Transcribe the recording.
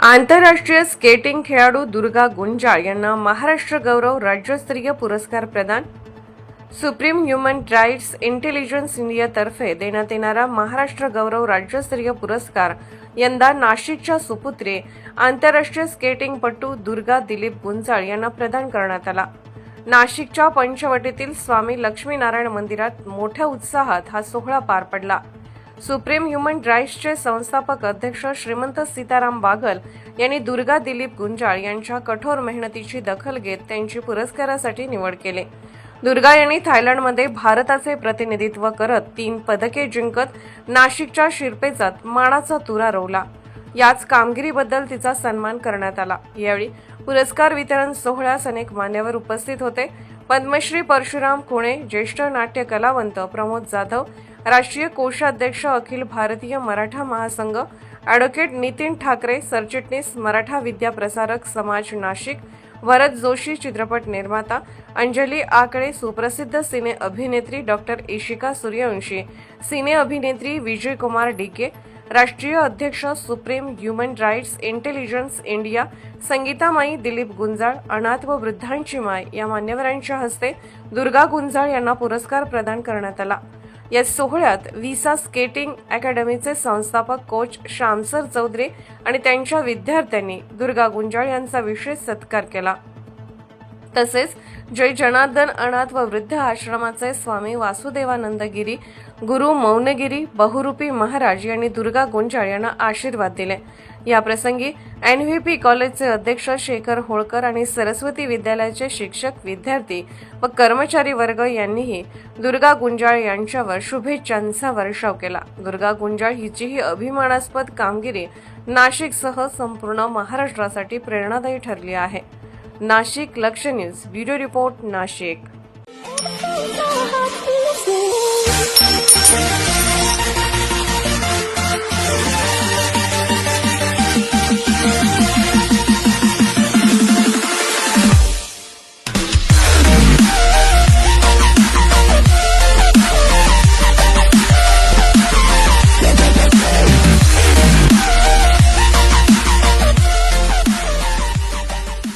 आंतरराष्ट्रीय स्केटिंग खेळाडू दुर्गा गुंजाळ यांना महाराष्ट्र गौरव राज्यस्तरीय पुरस्कार प्रदान. सुप्रीम ह्युमन राईट्स इंटेलिजन्स इंडियातर्फे देण्यात येणारा महाराष्ट्र गौरव राज्यस्तरीय पुरस्कार यंदा नाशिकच्या सुपुत्रे आंतरराष्ट्रीय स्केटिंगपटू दुर्गा दिलीप गुंजाळ यांना प्रदान करण्यात आला. नाशिकच्या पंचवटीतील स्वामी लक्ष्मीनारायण मंदिरात मोठ्या उत्साहात हा सोहळा पार पडला. सुप्रीम ह्युमन राईट्सचे संस्थापक अध्यक्ष श्रीमंत सीताराम बागल यांनी दुर्गा दिलीप गुंजाळ यांच्या कठोर मेहनतीची दखल घेत त्यांची पुरस्कारासाठी निवड केली. दुर्गा यांनी थायलंडमध्ये भारताचे प्रतिनिधित्व करत तीन पदके जिंकत नाशिकच्या शिरपेचात मानाचा तुरा रोवला. याच कामगिरीबद्दल तिचा सन्मान करण्यात आला. यावेळी पुरस्कार वितरण सोहळ्यास अनेक मान्यवर उपस्थित होते. पद्मश्री परशुराम खुणे ज्येष्ठ नाट्य कलावंत प्रमोद जाधव राष्ट्रीय कोषाध्यक्ष अखिल भारतीय मराठा महासंघ ॲडव्होकेट नितीन ठाकरे सरचिटणीस मराठा विद्या प्रसारक समाज नाशिक भरत जोशी चित्रपट निर्माता अंजली आकडे सुप्रसिद्ध सिने अभिनेत्री डॉक्टर इशिका सूर्यवंशी सिने अभिनेत्री विजय कुमार डीके राष्ट्रीय अध्यक्ष Supreme Human Rights Intelligence India Sangeetamai Dilip Gunjal अनाथ व वृद्धांची माय या मान्यवरांच्या हस्ते दुर्गा गुंजाळ यांना पुरस्कार प्रदान करण्यात आला. या सोहळ्यात विसा स्केटिंग अकॅडमीचे संस्थापक कोच श्यामसर चौधरी आणि त्यांच्या विद्यार्थ्यांनी दुर्गा गुंजाळ यांचा विशेष सत्कार केला. तसेच जय जनार्दन अनाथ व वृद्ध आश्रमाचे स्वामी वासुदेवानंद गिरी गुरु मौनगिरी बहुरूपी महाराज यांनी दुर्गा गुंजाळ यांना आशीर्वाद दिले. या प्रसंगी पी कॉलेजचे अध्यक्ष शेखर होळकर आणि सरस्वती विद्यालयाचे शिक्षक विद्यार्थी व कर्मचारी वर्ग यांनीही दुर्गा गुंजाळ यांच्यावर शुभेच्छांचा वर्षाव केला. दुर्गा गुंजाळ हिची ही अभिमानास्पद कामगिरी नाशिकसह संपूर्ण महाराष्ट्रासाठी प्रेरणादायी ठरली आहे. नाशिक लक्ष news bureau report Nashik Thank you.